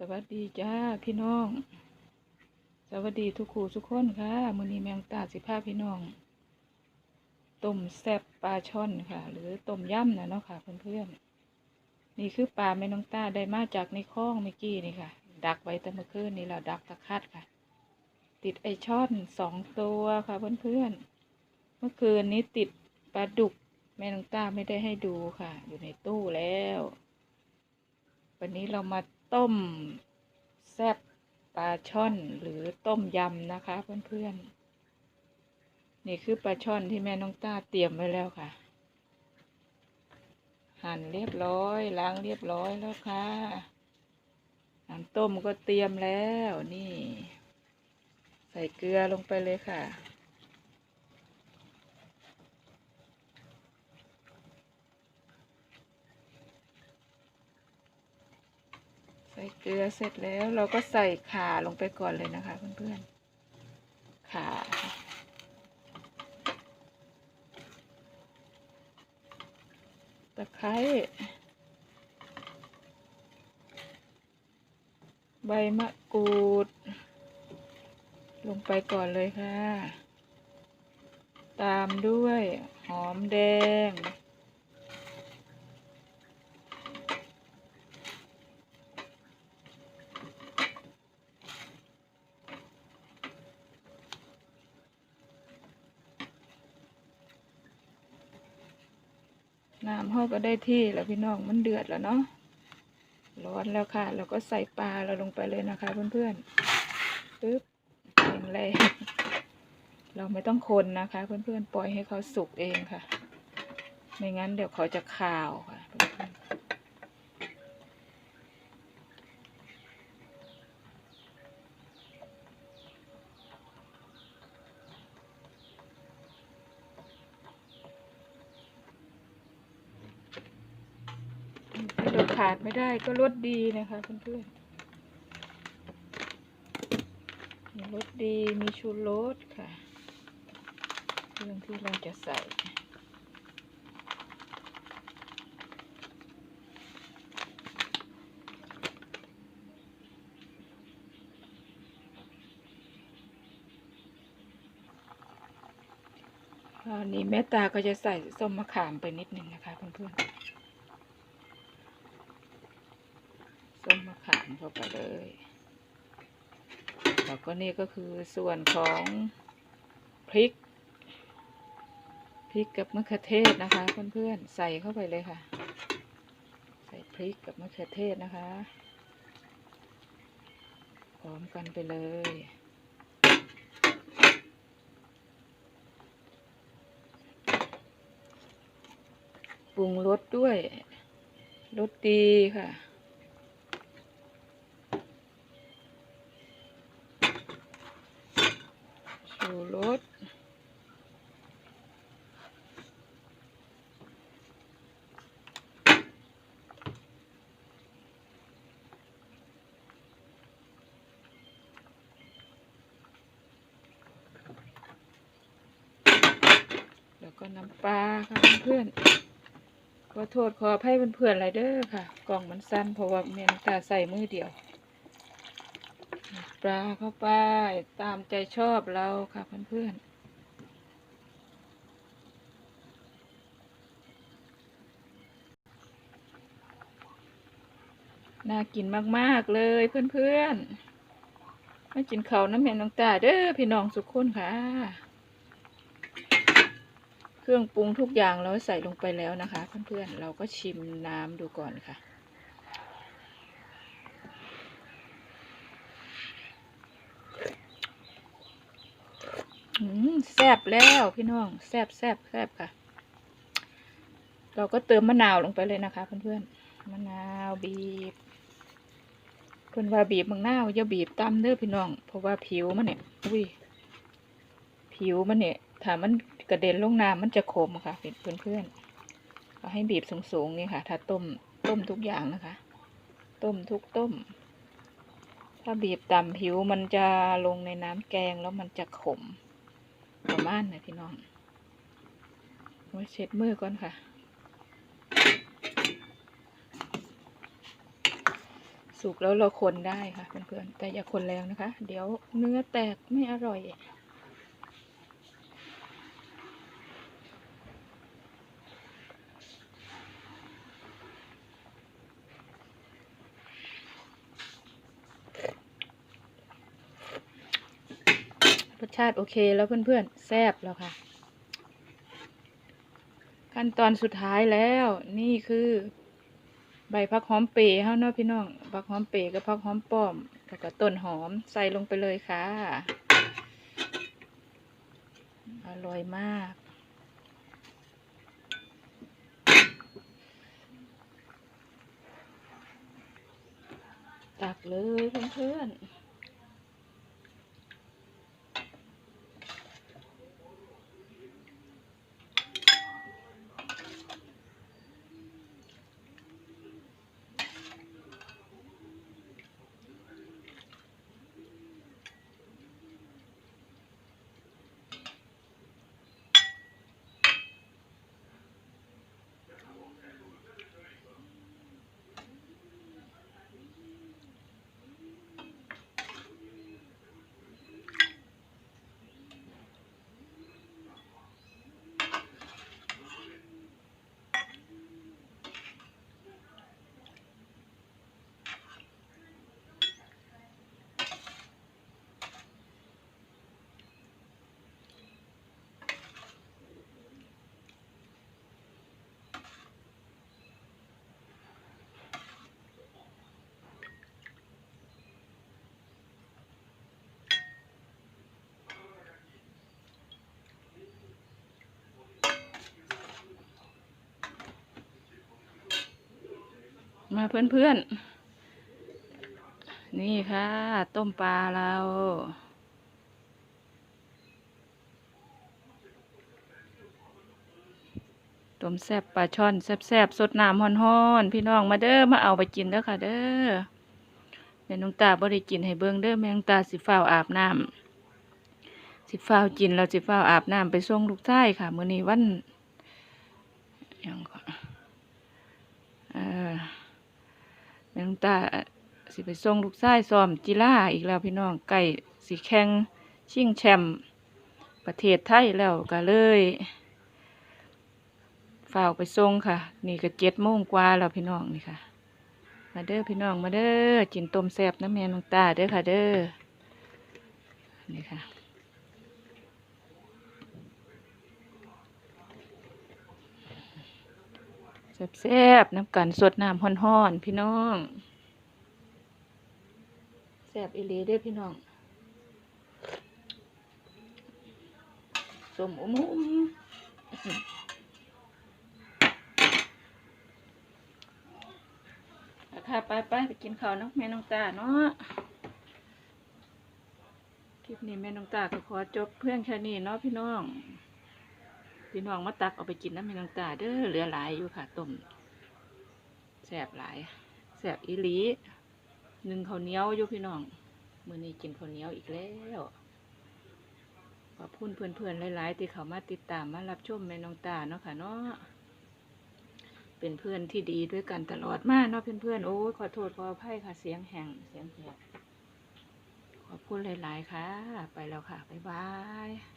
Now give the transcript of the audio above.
สวัสดีจ้าพี่น้อง สวัสดีทุกคู่ทุกคนค่ะมือนี้แมงตาสิพาพี่น้องต้มแซ่บปลาช่อนค่ะ หรือต้มยำนะเนาะค่ะเพื่อนๆนี่คือปลาแม่น้องตาได้มาจากในคลองเมื่อกี้นี่ค่ะ ดักไว้แต่เมื่อคืนนี่เราดักตะคัดค่ะ ติดไอช่อนสองตัวค่ะเพื่อนๆเมื่อคืนนี้ติดปลาดุกแม่น้องตาไม่ได้ให้ดูค่ะ อยู่ในตู้แล้ว วันนี้เรามา ต้มแซ่บปลาช่อนหรือต้มยำนะคะ เพื่อนๆ นี่คือปลาช่อนที่แม่น้องต้าเตรียมไว้แล้วค่ะ หั่นเรียบร้อย ล้างเรียบร้อยแล้วค่ะน้ำต้มก็เตรียมแล้วนี่ ใส่เกลือลงไปเลยค่ะ ใส่เกลือเสร็จแล้วเราก็ใส่ข่าลงไปก่อนเลยนะคะเพื่อนๆข่าตะไคร้ใบมะกรูด ลงไปก่อนเลยค่ะ ตามด้วยหอมแดง น้ำเขาก็ได้ที่แล้วพี่น้องมันเดือดแล้วเนาะร้อนแล้วค่ะ เราก็ใส่ปลาเราลงไปเลยนะคะ เพื่อนๆปึ๊บเองเลยเราไม่ต้องคนนะคะ เพื่อนๆปล่อยให้เขาสุกเองค่ะ ไม่งั้นเดี๋ยวเขาจะคาวค่ะเพื่อนๆที่เรา ขาดไม่ได้ก็รสดีนะคะเพื่อนๆมีรสดีมีชูรสค่ะเครื่องที่เราจะใส่อันนี้แม่ตาก็จะใส่ส้มมะขามไปนิดนึงนะคะเพื่อนๆ ส้มมะขามเข้าไปเลย แล้วก็นี่ก็คือส่วนของพริก พริกกับมะเขือเทศนะคะ เพื่อนๆ ใส่เข้าไปเลยค่ะ ใส่พริกกับมะเขือเทศนะคะพร้อมกันไปเลยปรุงรสด้วยรสดีค่ะ ชูรสแล้ว ก็น้ำปลาค่ะเพื่อนขอโทษขออภัยเพื่อนๆอะไรเด้อค่ะ กล่องมันสั้นเพราะว่าเมนตาใส่มือเดียว ปลาเข้าไปตามใจชอบเราค่ะเพื่อนๆน่ากินมาก ๆ เลยเพื่อนๆ มากินเขาน้ำแม่น้องตาเด้อพี่น้องสุขคนค่ะ เครื่องปรุงทุกอย่างเราใส่ลงไปแล้วนะคะ เพื่อนๆเราก็ชิมน้ำดูก่อนค่ะ แซบแล้วพี่น้องแซบแซบแซบค่ะ เราก็เติมมะนาวลงไปเลยนะคะ เพื่อนๆมะนาวบีบเพื่อนว่าบีบมังนาวอย่าบีบตำเด้อพี่น้อง เพราะว่าผิวมันเนี่ยอุ้ยผิวมันเนี่ยถ้ามัน กระเด็นลงน้ำมันจะขมค่ะเพื่อนเพื่อนๆเอาให้บีบสูงๆนี่ค่ะ ถ้าต้มต้มทุกอย่างนะคะ ต้มทุกต้ม ถ้าบีบต่ำผิวมันจะลงในน้ำแกงแล้วมันจะขมประมาณนะพี่น้องไว้เช็ดมือก่อนค่ะสสุกแล้วเราคนได้ค่ะเพื่อนๆแต่อย่าคนแรงนะคะ เดี๋ยวเนื้อแตกไม่อร่อย สชาติโอเคแล้วเพื่อนๆแซ่บแล้วค่ะ ขั้นตอนสุดท้ายแล้วนี่คือ ใบพักหอมเปรย์เฮาเนาะพี่น้องพักหอมเปรย์กับพักหอมป้อมแล้วก็ต้นหอมใส่ลงไปเลยค่ะ อร่อยมากตักเลยเพื่อนๆ มาเพื่อนๆ นี่ค่ะ ต้มปลาเราต้มแซ่บปลาช่อนแซ่บๆสดน้ำฮ้อนๆพี่น้องมาเด้อมาเอาไปกินเด้อค่ะ เด้อแม่น้องตาบ่ได้กินให้เบิ่งเด้อแม่น้องตาสิฟ้าวอาบน้ำสิฟ้าวกินแล้วสิฟ้าวอาบน้ำไปส่งลูกชายค่ะมื้อนี้วันหยังก็เออ แม่ น้องตาสิไปส่งลูกชายซ้อมกีฬาอีกแล้วพี่น้องใกล้สิแข่งชิงแชมป์ประเทศไทยแล้วก็เลยฝ่าไปส่งค่ะ นี่ก็เจ็ดโมงกว่าแล้วพี่น้องนี่ค่ะ มาเด้อพี่น้องมาเด้อกินต้มแซ่บน้ำแม่น้องตาเด้อค่ะเด้อนี่ค่ะ แซ่บๆน้ำกันสดน้ำห้อนๆพี่น้องแซ่บอีหลีเด้อพี่น้องสมอุ้มอุ้มเอาค่ะไปไปไปกินข้าวน้องแม่น้องตาเนาะคลิปนี้แม่น้องตาก็ขอจบเพื่อนแค่นี้เนาะพี่น้อง พี่น้องมาตักเอาไปกินน้ำม่น้องตาเด้อเหลือหลายอยู่ค่ะต้มแสบหลายแสบอีหลีหนึ่งข้าวเหนียวอยู่พี่น้องมือนี้กินข้าวเหนียวอีกแล้วขอบคุณเพื่อนๆหลายๆที่เขามาติดตามมารับชมแม่น้องตาเนาะค่ะเนาะเป็นเพื่อนที่ดีด้วยกันตลอดมาเนาะเพื่อนๆโอ้ยขอโทษขออภัยค่ะเสียงแห้งเสียงแหบขอบคุณหลายๆค่ะ ไปแล้วค่ะบ๊ายบาย